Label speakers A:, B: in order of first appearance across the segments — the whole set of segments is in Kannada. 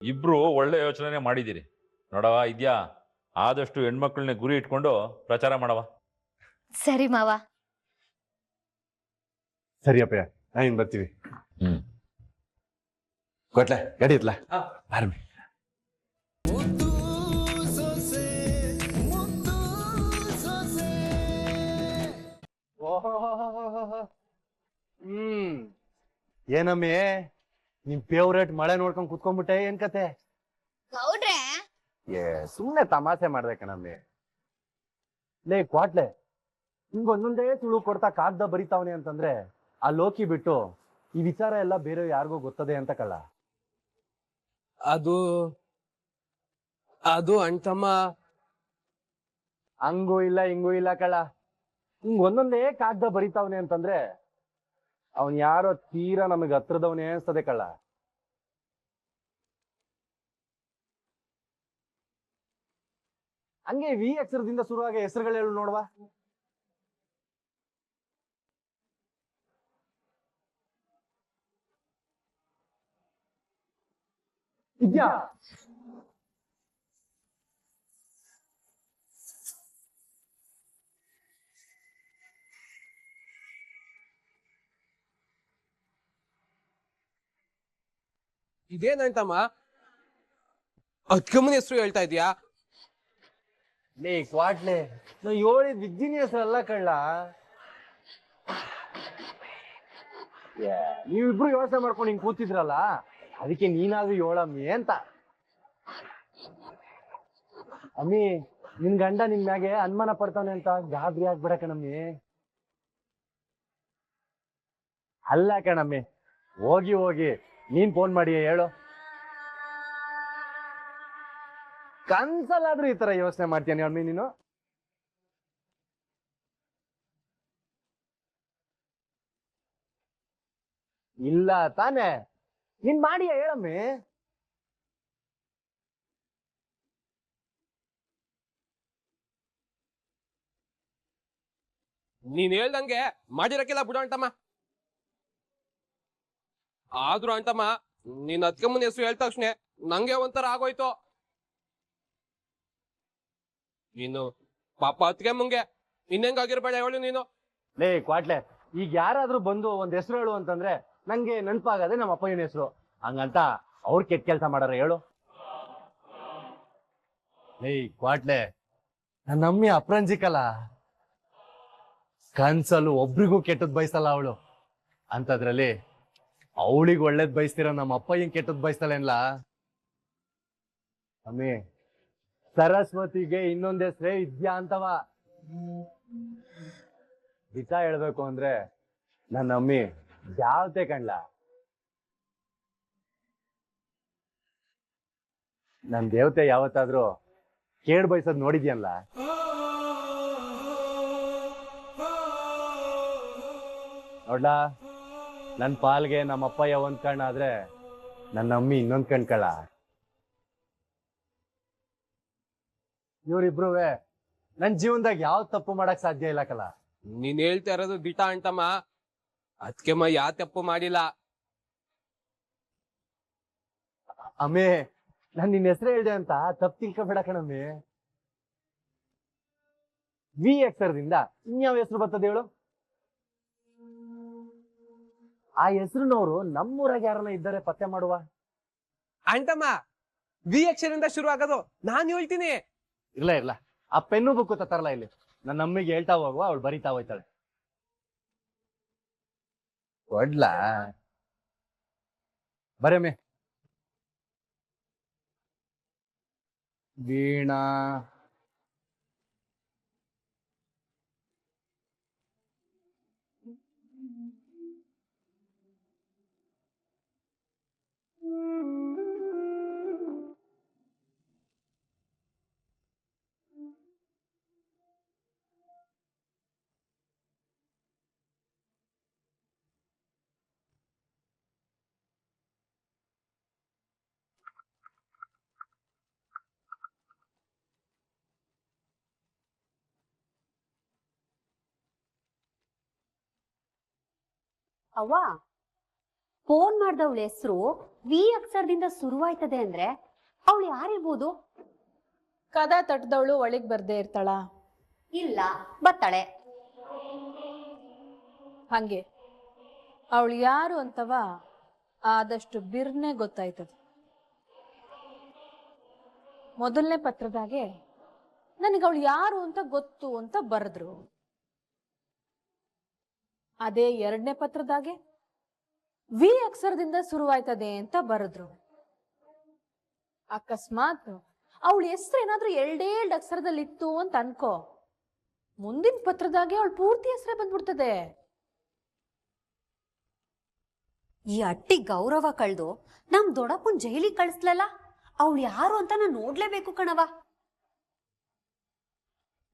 A: ಇಬ್ರು ಒಳ್ಳೆ ಯೋಚನೆ ಮಾಡಿದ್ದೀರಿ. ನೋಡವ ಇದ್ಯಾ? ಆದಷ್ಟು ಹೆಣ್ಮಕ್ಳನ್ನ ಗುರಿ ಇಟ್ಕೊಂಡು ಪ್ರಚಾರ ಮಾಡವ
B: ಸರಿ ಮಾವ.
C: ಸರಿ ಅಪ್ಪಯ್ಯ ನಾವಿನ್ ಬರ್ತೀವಿ.
A: ಹ್ಮ್.
C: ಕೊಟ್ಲೆ ಗಾಡಿ ಇತ್ಲಾ ಬಾರಮ್ಮಿ ಹ್ಮ್. ಏನಮ್ಮಿ? ನಿಮ್ ಫೇವ್ರೇಟ್ ಮಳೆ ನೋಡ್ಕೊಂಡ್ ಕುತ್ಕೊಂಡ್ಬಿಟ್ಟೆ ಏನ್ ಕತೆ?
B: ಗೌಡ್ರೆ
C: ಏ ಸುಮ್ನೆ ತಮಾಷೆ ಮಾಡ್ದೆ ಕಣಮ್ಮಿ. ಲೇ ಕ್ವಾಟ್ಲೆ ಹಿಂಗ್ ಒಂದೊಂದೇ ಸುಳು ಕೊಡ್ತಾ ಕಾಗ್ದ ಬರಿತಾವನೆ ಅಂತಂದ್ರೆ ಆ ಲೋಕಿ ಬಿಟ್ಟು ಈ ವಿಚಾರ ಎಲ್ಲ ಬೇರೆ ಯಾರಿಗೂ ಗೊತ್ತದೆ ಅಂತ ಕಳ್ಳ.
D: ಅದು ಅದು ಅಣ್ತಮ್ಮ.
C: ಹಂಗೂ ಇಲ್ಲ ಹಿಂಗೂ ಇಲ್ಲ ಕಳ್ಳ. ಹಿಂಗ್ ಒಂದೊಂದೇ ಕಾಗ್ದ ಬರಿತಾವನೆ ಅಂತಂದ್ರೆ ಅವನ್ ಯಾರೋ ತೀರಾ ನಮಗ್ ಹತ್ರದವನೇ ಅನ್ಸ್ತದೆ ಕಳ್ಳ. ಹಂಗೆ ವಿ ಅಕ್ಷರದಿಂದ ಶುರುವಾಗ ಹೆಸರುಗಳು ಹೇಳು ನೋಡ್ವಾ. ಇದ್ಯಾ
D: ಇದೇನ್ ಅಕ್ಕಮ್ಮನ ಹೆಸರು ಹೇಳ್ತಾ ಇದೀಯಾ
C: ಲೇ, ಕ್ವಾಟ್ಲೆ ನಾ ಹೇಳಿದ್ ವಿದ್ಯಿನಿ ಹೆಸರಲ್ಲ ಕಳ್ಳ. ನೀವಿಬ್ರು ಯೋಚನೆ ಮಾಡ್ಕೊಂಡು ಹಿಂಗ್ ಕೂತಿದ್ರಲ್ಲ, ಅದಕ್ಕೆ ನೀನಾದ್ರೂ ಹೇಳಮ್ಮಿ ಅಂತ. ಅಮ್ಮಿ, ನಿನ್ ಗಂಡ ನಿನ್ ಮ್ಯಾಗೆ ಅನುಮಾನ ಪಡ್ತಾನೆ ಅಂತ ಗಾಬರಿ ಆಗ್ಬೇಡ ಕಣಮ್ಮಿ. ಅಲ್ಲ ಕಣಮ್ಮಿ, ಹೋಗಿ ಹೋಗಿ. ನೀನ್ ಫೋನ್ ಮಾಡಿ ಹೇಳು. ಕನ್ಸಲ್ಲಾದ್ರೂ ಈ ತರ ಯೋಚನೆ ಮಾಡ್ತೀಯ ಅಮ್ಮಿ ನೀನು? ಇಲ್ಲ ತಾನೆ. ನೀನ್ ಮಾಡಿಯ ಹೇಳಮ್ಮಿ?
D: ನೀನ್ ಹೇಳ್ದಂಗೆ ಮಾಡಿರಕ್ಕೆಲ್ಲ ಬುಡಾಂಟಮ್ಮ ಆದ್ರೂ ಅಂತಮ್ಮ ನೀನ್ ಮುಂದೆ ಹೆಸರು ಹೇಳ್ ತಕ್ಷಣ ನಂಗೆ ಒಂಥರ ಆಗೋಯ್ತು. ನೀನು ಪಾಪ ಅತ್ಕಮ್ಮಂಗೆ ಇನ್ನೆಂಗಾಗಿರ್ಬೇಡ ಹೇಳು ನೀನು.
C: ಲೇ ಕ್ವಾಟ್ಲೆ, ಈಗ ಯಾರಾದ್ರೂ ಬಂದು ಒಂದ್ ಹೆಸರು ಹೇಳು ಅಂತಂದ್ರೆ ನಂಗೆ ನೆನ್ಪಾಗದೆ ನಮ್ಮ ಅಪ್ಪನ ಹೆಸರು. ಹಂಗಂತ ಅವ್ರ ಕೆಟ್ಟ ಕೆಲಸ ಮಾಡಾರ ಹೇಳು. ಲೇ ಕ್ವಾಟ್ಲೆ ನನ್ನ ಅಮ್ಮಿ ಅಪ್ರಂಜಿಕಲ್ಲ ಕನ್ಸಲ್ಲು ಒಬ್ರಿಗೂ ಕೆಟ್ಟದ್ ಬಯಸಲ್ಲ ಅವಳು. ಅಂತದ್ರಲ್ಲಿ ಅವಳಿಗೆ ಒಳ್ಳೇದ್ ಬಯಸ್ತಿರೋ? ನಮ್ಮ ಅಪ್ಪ ಹಿಂಗ್ ಕೆಟ್ಟದ್ ಬಯಸ್ತಾಳೆನ್ಲ? ಅಮ್ಮಿ ಸರಸ್ವತಿಗೆ ಇನ್ನೊಂದ್ ಹೆಸ್ರೇ ವಿದ್ಯಾ ಅಂತವ? ಹಿತ ಹೇಳ್ಬೇಕು ಅಂದ್ರೆ ನನ್ನ ಅಮ್ಮಿ ಯಾವ್ದೇ ಕಣ್ಲ? ನನ್ ದೇವತೆ ಯಾವತ್ತಾದ್ರೂ ಕೇಳ್ ಬಯಸೋದ್ ನೋಡಿದ್ಯಲ್ಲ ನೋಡ್ಲಾ? ನನ್ ಪಾಲ್ಗೆ ನಮ್ಮ ಅಪ್ಪಯ್ಯ ಒಂದ್ ಕಣ್ಣ ಆದ್ರೆ ನನ್ನ ಅಮ್ಮಿ ಇನ್ನೊಂದ್ ಕಣ್ ಕಳ. ಇವ್ರಿಬ್ರುವೆ ನನ್ ಜೀವನದಾಗ ಯಾವ ತಪ್ಪು ಮಾಡಕ್ ಸಾಧ್ಯ ಇಲ್ಲ ಕಲ.
D: ನೀನ್ ಹೇಳ್ತಾ ಇರೋದು ಬಿಟ ಅಂತಮ್ಮ. ಅದಕ್ಕೆ ಮ ಯಾ ತಪ್ಪು ಮಾಡಿಲ್ಲ.
C: ಅಮ್ಮೆ ನಾನ್ ನಿನ್ ಹೆಸರು ಹೇಳಿದೆ ಅಂತ ತಪ್ಪು ತಿಳ್ಕೊಬೇಡ ಕಣಮ್ಮಿ. ವಿ ಅಕ್ಷರದಿಂದ ಇನ್ಯಾವ ಹೆಸರು ಬರ್ತದೆ ಹೇಳು? ಆ ಹೆಸರಿನವರು ನಮ್ಮೂರಾಗ ಯಾರನ್ನ ಇದ್ದಾರೆ ಪತ್ತೆ ಮಾಡುವ?
D: ಅಂಟಮ್ಮ ವಿ ಅಕ್ಷರದಿಂದ ಶುರು ಆಗೋದು ನಾನ್ ಹೇಳ್ತೀನಿ.
C: ಇಲ್ಲ ಇರ್ಲ ಆ ಪೆನ್ನು ಬುಕ್ಕು ತರಲ್ಲ ಇಲ್ಲಿ. ನನ್ನ ಅಮ್ಮಿಗೆ ಹೇಳ್ತಾ ಹೋಗುವ ಅವಳು ಬರಿತಾ ಹೋಯ್ತಾಳೆ. ಕೊಡ್ಲಾ ಬರಮ್ಮೆ ವೀಣಾ.
E: ಅವ್ವ ಫೋನ್ ಮಾಡ್ದವಳ ಹೆಸರು ವಿ ಅಕ್ಷರದಿಂದ ಶುರುವಾಯ್ತದೆ ಅಂದ್ರೆ ಅವಳು ಯಾರಿರ್ಬೋದು?
F: ಕದ ತಟ್ಟದವಳು ಒಳಗ್ ಬರ್ದೇ ಇರ್ತಾಳ.
E: ಇಲ್ಲ ಬರ್ತಾಳೆ.
F: ಹಂಗೆ. ಅವಳು ಯಾರು ಅಂತವ ಆದಷ್ಟು ಬಿರ್ನೆ ಗೊತ್ತಾಯ್ತದೆ. ಮೊದಲನೇ ಪತ್ರದಾಗೆ ನನಗೆ ಅವಳು ಯಾರು ಅಂತ ಗೊತ್ತು ಅಂತ ಬರೆದ್ರು. ಅದೇ ಎರಡನೇ ಪತ್ರದಾಗೆ ವಿ ಅಕ್ಷರದಿಂದ ಶುರುವಾಯ್ತದೆ ಅಂತ ಬರೆದ್ರು. ಅಕಸ್ಮಾತ್ ಅವಳ ಹೆಸರು ಏನಾದ್ರೂ ಎರಡು ಅಕ್ಷರದಲ್ಲಿ ಇತ್ತು ಅಂತ ಅನ್ಕೋ. ಮುಂದಿನ ಪತ್ರದಾಗೆ ಅವಳು ಪೂರ್ತಿ ಹೆಸರೇ ಬಂದ್ಬಿಡ್ತದೆ.
E: ಈ ಅಟ್ಟಿ ಗೌರವ ಕಳ್ದು ನಮ್ ದೊಡ್ಡಪ್ಪನ್ ಜೈಲಿಗೆ ಕಳಿಸ್ಲಲ್ಲ? ಅವಳು ಯಾರು ಅಂತ ನಾನು ನೋಡ್ಲೇಬೇಕು ಕಣವ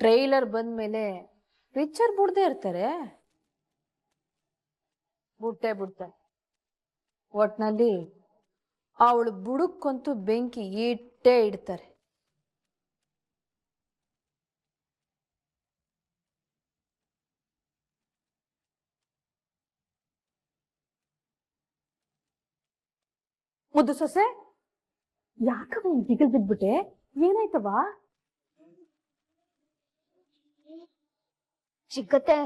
F: ಟ್ರೈಲರ್ ಬಂದ್ಮೇಲೆ ಪಿಕ್ಚರ್ ಬಿಡ್ದೇ ಇರ್ತಾರೆ. ಬುಡ್ತೆ ಬಿಡ್ತಾರೆ. ಒಟ್ನಲ್ಲಿ ಅವಳು ಬುಡಕ್ಕಂತೂ ಬೆಂಕಿ ಇಟ್ಟೇ ಇಡ್ತಾರೆ. ಮುದ್ದು ಸೊಸೆ ಯಾಕವ ಜಿಗಲ್ ಬಿದ್ಬಿಟ್ಟೆ? ಏನಾಯ್ತವ
B: ಚಿಕ್ಕತ್ತೆ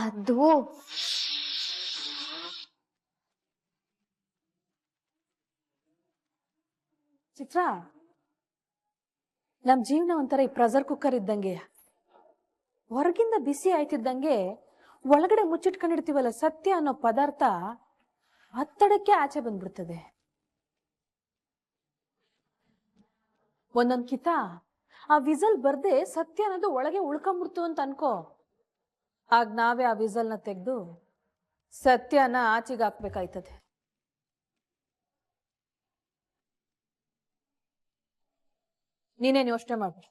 B: ಅದು
F: ಚಿತ್ರ? ನಮ್ ಜೀವನ ಒಂಥರ ಈ ಪ್ರೆಷರ್ ಕುಕ್ಕರ್ ಇದ್ದಂಗೆ. ಹೊರಗಿಂದ ಬಿಸಿ ಆಯ್ತಿದ್ದಂಗೆ ಒಳಗಡೆ ಮುಚ್ಚಿಟ್ಕೊಂಡಿರ್ತೀವಲ್ಲ ಸತ್ಯ ಅನ್ನೋ ಪದಾರ್ಥ ಹತ್ತಡಕ್ಕೆ ಆಚೆ ಬಂದ್ಬಿಡ್ತದೆ. ಒಂದೊಂದ್ ಕಿತ, ಆ ವಿಸಲ್ ಬರ್ದೆ ಸತ್ಯ ಅನ್ನೋದು ಒಳಗೆ ಉಳ್ಕೊಂಬಿಡ್ತು ಅಂತ ಅನ್ಕೋ. ಆಗ ನಾವೇ ಆ ವಿಸಲ್ನ ತೆಗೆದು ಸತ್ಯನ ಆಚೆಗೆ ಹಾಕ್ಬೇಕಾಯ್ತದೆ. ನೀನೇನು ಯೋಚನೆ ಮಾಡ್ಬೇಡ.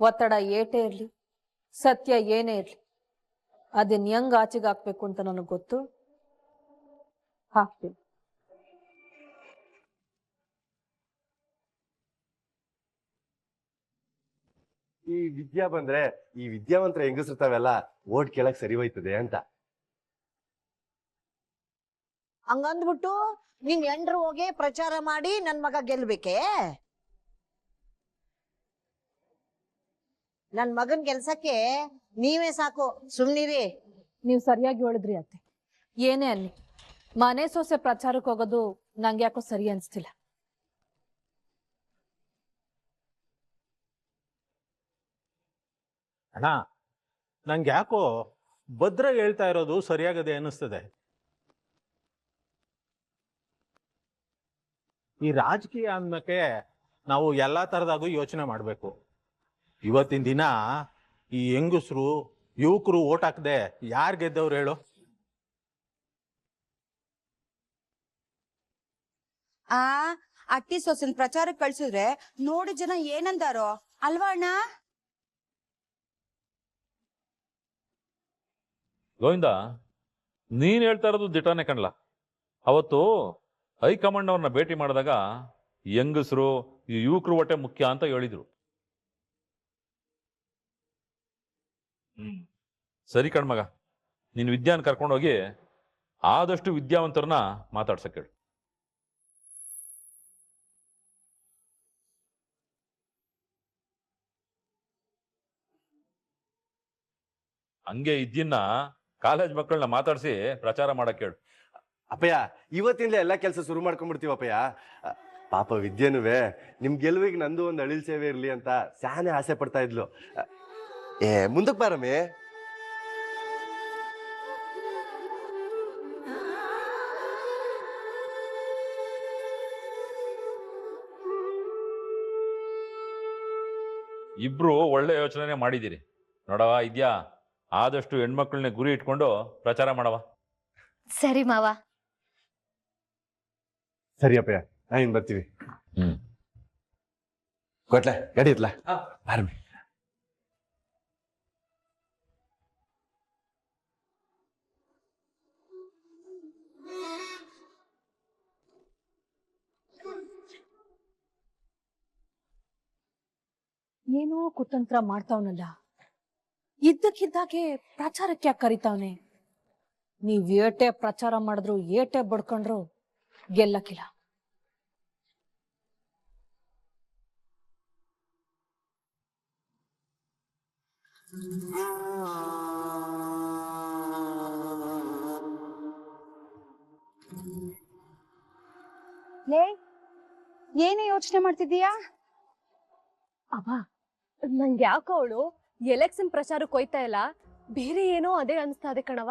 F: ಒತ್ತಡ ಏಟೇ ಇರ್ಲಿ ಸತ್ಯ ಏನೇ ಇರ್ಲಿ ಅದನ್ನ ಹೆಂಗ್ ಆಚೆಗೆ ಹಾಕ್ಬೇಕು ಅಂತ ನನಗೆ ಗೊತ್ತು? ಹಾಕ್ತೀನಿ.
C: ಈ ವಿದ್ಯಾ ಬಂದ್ರೆ ಈ ವಿದ್ಯಾವಂತರ ಹೆಂಗಸಿರ್ತಾವೆಲ್ಲ ಓಟ್ ಕೇಳಕ್ ಸರಿ ಹೋಯ್ತದೆ ಅಂತ.
G: ಹಂಗಂದ್ಬಿಟ್ಟು ನಿನ್ ಎಂಡ್ರು ಹೋಗಿ ಪ್ರಚಾರ ಮಾಡಿ ನನ್ ಮಗ ಗೆಲ್ಬೇಕೆ? ನನ್ ಮಗನ್ ಕೆಲ್ಸಕ್ಕೆ ನೀವೇ ಸಾಕು. ಸುಮ್ನಿರಿ.
F: ನೀವು ಸರಿಯಾಗಿ ಹೇಳಿದ್ರಿ ಅತ್ತೆ. ಏನೇ ಅಲ್ಲಿ ಮನೆ ಸೊಸೆ ಪ್ರಚಾರಕ್ಕೆ ಹೋಗೋದು ನಂಗೆ ಯಾಕೋ ಸರಿ ಅನ್ಸ್ತಿಲ್ಲ.
H: ಅಣ್ಣ ನಂಗೆ ಯಾಕೋ ಭದ್ರ ಹೇಳ್ತಾ ಇರೋದು ಸರಿಯಾಗದೆ ಅನ್ನಿಸ್ತದೆ. ಈ ರಾಜಕೀಯ ಅನ್ನಕ್ಕೆ ನಾವು ಎಲ್ಲ ತರದಾಗೂ ಯೋಚನೆ ಮಾಡಬೇಕು. ಇವತ್ತಿನ ದಿನ ಈ ಹೆಂಗಸರು ಯುವಕರು ಓಟ್ ಹಾಕದೆ ಯಾರು ಗೆದ್ದವ್ರು ಹೇಳು?
I: ಆ ಅಟ್ಟಿ ಸೊಸಿನ ಪ್ರಚಾರಕ್ಕೆ ಕಳ್ಸಿದ್ರೆ ನೋಡಿ ಜನ ಏನಂದಾರೋ. ಅಲ್ವಾ ಅಣ್ಣ?
A: ಗೋವಿಂದ ನೀನ್ ಹೇಳ್ತಾ ಇರೋದು ದಿಟಾನೆ ಕಣ್ಲ. ಅವತ್ತು ಹೈಕಮಾಂಡ್ ಅವ್ರನ್ನ ಭೇಟಿ ಮಾಡಿದಾಗ ಹೆಂಗಸರು ಈ ಯುವಕರು ಹೊಟ್ಟೆ ಮುಖ್ಯ ಅಂತ ಹೇಳಿದ್ರು ಹ್ಮ್ ಸರಿ ಕಣ್ಮಗ ನೀನ್ ವಿದ್ಯಾನ್ ಕರ್ಕೊಂಡೋಗಿ ಆದಷ್ಟು ವಿದ್ಯಾವಂತರನ್ನ ಮಾತಾಡ್ಸಕ್ ಹೇಳು. ಹಂಗೆ ಇದ್ದಿನ್ನ ಕಾಲೇಜ್ ಮಕ್ಕಳನ್ನ ಮಾತಾಡಿಸಿ ಪ್ರಚಾರ ಮಾಡಕ್ ಹೇಳು.
C: ಅಪ್ಪಯ್ಯ ಇವತ್ತಿಂದಲೇ ಎಲ್ಲ ಕೆಲಸ ಶುರು ಮಾಡ್ಕೊಂಡ್ಬಿಡ್ತೀವಿ ಅಪ್ಪಯ್ಯ. ಪಾಪ ವಿದ್ಯೆನುವೆ ನಿಮ್ ಗೆಲುವಿಗೆ ನಂದು ಒಂದು ಅಳಿಲ್ ಸೇವೆ ಇರ್ಲಿ ಅಂತ ಸ್ಯಾನೆ ಆಸೆ ಪಡ್ತಾ ಇದ್ಲು. ಏ ಮುಂದಕ್ಕೆ ಬಾರಮ್ಮೆ.
A: ಇಬ್ರು ಒಳ್ಳೆ ಯೋಚನೆ ಮಾಡಿದ್ದೀರಿ. ನೋಡವ ಇದ್ಯಾ? ಆದಷ್ಟು ಹೆಣ್ಮಕ್ಳನ್ನ ಗುರಿ ಇಟ್ಕೊಂಡು ಪ್ರಚಾರ ಮಾಡವ
B: ಸರಿ ಮಾವ.
C: ಸರಿ ಅಪ್ಪಯ್ಯ ನಾ ಇನ್ ಬರ್ತೀವಿ.
A: ಹ್ಮ್.
C: ಕೊಟ್ಲೆ? ಗಾಡಿ ಇತ್ಲಾ ಬಾರಮ್ಮೆ.
F: ಏನೋ ಕುತಂತ್ರ ಮಾಡ್ತಾವನಲ್ಲ. ಇದ್ದಕ್ಕಿದ್ದಾಗೆ ಪ್ರಚಾರಕ್ಕೆ ಯಾಕೆ ಕರಿತಾವನೆ? ನೀವ್ ಏಟೆ ಪ್ರಚಾರ ಮಾಡಿದ್ರು ಏಟೆ ಬಡ್ಕೊಂಡ್ರು ಗೆಲ್ಲಕ್ಕಿಲ್ಲ.
I: ಲೇ ಏನೇ ಯೋಚನೆ ಮಾಡ್ತಿದ್ದೀಯಾ?
J: ಅವ ನಂಗೆ ಯಾಕೋ ಅವಳು ಎಲೆಕ್ಷನ್ ಪ್ರಚಾರಕ್ಕೆ ಕೊಯ್ತಾ ಇಲ್ಲ? ಬೇರೆ ಏನೋ ಅದೇ ಅನ್ಸ್ತಾ ಇದೆ ಕಣವ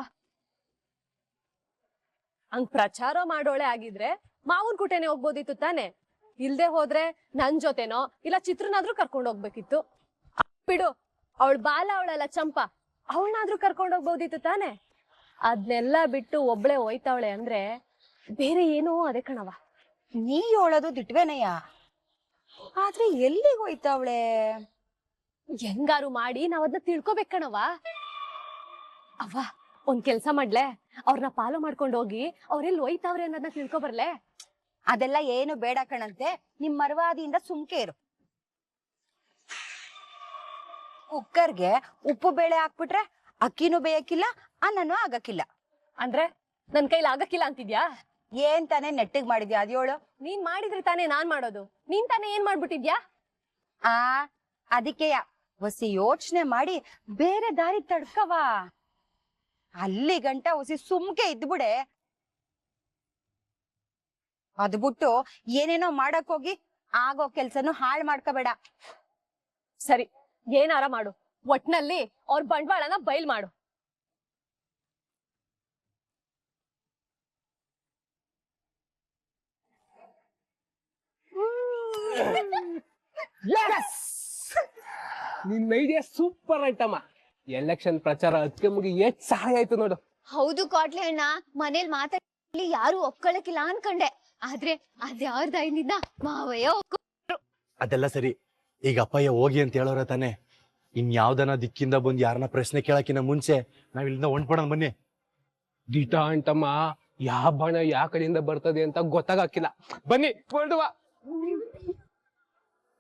J: ಹಂಗ್ ಪ್ರಚಾರ ಮಾಡೋಳೆ ಆಗಿದ್ರೆ ಮಾವನ್ ಕುಟೆನೆ ಹೋಗ್ಬೋದಿತ್ತು ತಾನೆ? ಇಲ್ದೆ ಹೋದ್ರೆ ನನ್ ಜೊತೆನೋ ಇಲ್ಲ ಚಿತ್ರನಾದ್ರೂ ಕರ್ಕೊಂಡ್ ಹೋಗ್ಬೇಕಿತ್ತು? ಬಿಡು, ಅವಳ ಬಾಲ ಅವಳಲ್ಲ ಚಂಪ, ಅವಳನ್ನಾದ್ರೂ ಕರ್ಕೊಂಡ್ ಹೋಗ್ಬೋದಿತ್ತು ತಾನೆ? ಅದ್ನೆಲ್ಲ ಬಿಟ್ಟು ಒಬ್ಳೆ ಹೋಯ್ತಾವಳೆ ಅಂದ್ರೆ ಬೇರೆ ಏನೋ ಅದೇ ಕಣವ
I: ನೀ ಹೇಳೋದು ದಿಟ್ವೇನಯ್ಯ? ಆದ್ರೆ ಎಲ್ಲಿಗೆ ಹೋಯ್ತಾವಳೆ?
J: ಹೆಂಗಾರು ಮಾಡಿ ನಾವ್ ಅದನ್ನ ತಿಳ್ಕೊಬೇಕ್ ಅವ್ವ ಒಂದ್ ಕೆಲ್ಸ ಮಾಡ್ಲೆ. ಅವ್ರನ್ನ ಫಾಲೋ ಮಾಡ್ಕೊಂಡು ಹೋಗಿ ಅವ್ರೆಲ್ಲಿ ಹೋಯ್ತಾವ್ರೆ ಅನ್ನೋದನ್ನ ತಿಳ್ಕೊ ಬರ್ಲೆ.
I: ಅದೆಲ್ಲ ಏನು ಬೇಡ ಕಣಂತೆ. ನಿಮ್ ಮರವಾದಿಯಿಂದ ಸುಮ್ಕೆ ಇರು. ಕುಕ್ಕರ್ಗೆ ಉಪ್ಪು ಬೇಳೆ ಹಾಕ್ಬಿಟ್ರೆ ಅಕ್ಕಿನೂ ಬೇಯಕ್ಕಿಲ್ಲ ಅನ್ನನೂ ಆಗಕ್ಕಿಲ್ಲ.
J: ಅಂದ್ರೆ ನನ್ ಕೈಲಿ ಆಗಕ್ಕಿಲ್ಲ ಅಂತಿದ್ಯಾ?
I: ಏನ್ ತಾನೇ ನೆಟ್ಟಿಗೆ ಮಾಡಿದ್ಯಾ ಅದ್ಯೋಳು?
J: ನೀನ್ ಮಾಡಿದ್ರೆ ತಾನೇ ನಾನ್ ಮಾಡೋದು. ನೀನ್ ತಾನೇ ಏನ್ ಮಾಡ್ಬಿಟ್ಟಿದ್ಯಾ?
I: ಆ ಅದಕ್ಕೆಯ ಹೊಸಿ ಯೋಚನೆ ಮಾಡಿ ಬೇರೆ ದಾರಿ ತಡ್ಕವ ಅಲ್ಲಿ ಗಂಟ ಒಸಿ ಸುಮ್ಕೆ ಇದ್ಬಿಡೆ. ಅದ್ ಬಿಟ್ಟು ಏನೇನೋ ಮಾಡಕ್ ಹೋಗಿ ಆಗೋ ಕೆಲ್ಸನು ಹಾಳ್ ಮಾಡ್ಕೋಬೇಡ.
J: ಸರಿ ಏನಾರ ಮಾಡು. ಒಟ್ನಲ್ಲಿ ಅವ್ರ ಬಂಡವಾಳನ ಬಯಲ್ ಮಾಡು.
D: ನಿನ್ನ ಐಡಿಯಾ ಸೂಪರ್ ಆಯ್ತಮ್ಮ ಎಲೆಕ್ಷನ್ ಪ್ರಚಾರ ಅದಕ್ಕೆ ಮುಗಿ ಎಷ್ಟ್ ಸಹಾಯ ಆಯ್ತು ನೋಡು.
B: ಹೌದು ಕಾಟ್ಲೆ ಅಣ್ಣ ಮನೇಲಿ ಮಾತಾಡಿ ಯಾರು ಒಪ್ಕೊಳಕಿಲ್ಲ ಅನ್ಕಂಡೆ. ಆದ್ರೆ ಅದ್ಯಾವ್ರ ದಯದಿಂದ? ಮಾವಯ್ಯ ಒಪ್ಕೊಂಡ್ರು
C: ಅದೆಲ್ಲ ಸರಿ. ಈಗ ಅಪ್ಪಯ್ಯ ಹೋಗಿ ಅಂತ ಹೇಳೋರ ತಾನೆ. ಇನ್ ಯಾವ್ದನ ದಿಕ್ಕಿಂದ ಬಂದು ಯಾರನ್ನ ಪ್ರಶ್ನೆ ಕೇಳಕಿನ ಮುಂಚೆ ನಾವ್ ಇಲ್ಲಿಂದ ಹೊಂಟ್ಬಿಡೋಣ ಬನ್ನಿ.
D: ದಿಟ ಅಂತಮ್ಮ ಯಾವ ಬಣ ಯಾವ ಕಡೆಯಿಂದ ಬರ್ತದೆ ಅಂತ ಗೊತ್ತಾಗಕ್ಕಿಲ್ಲ. ಬನ್ನಿ ಹೊರಡುವ.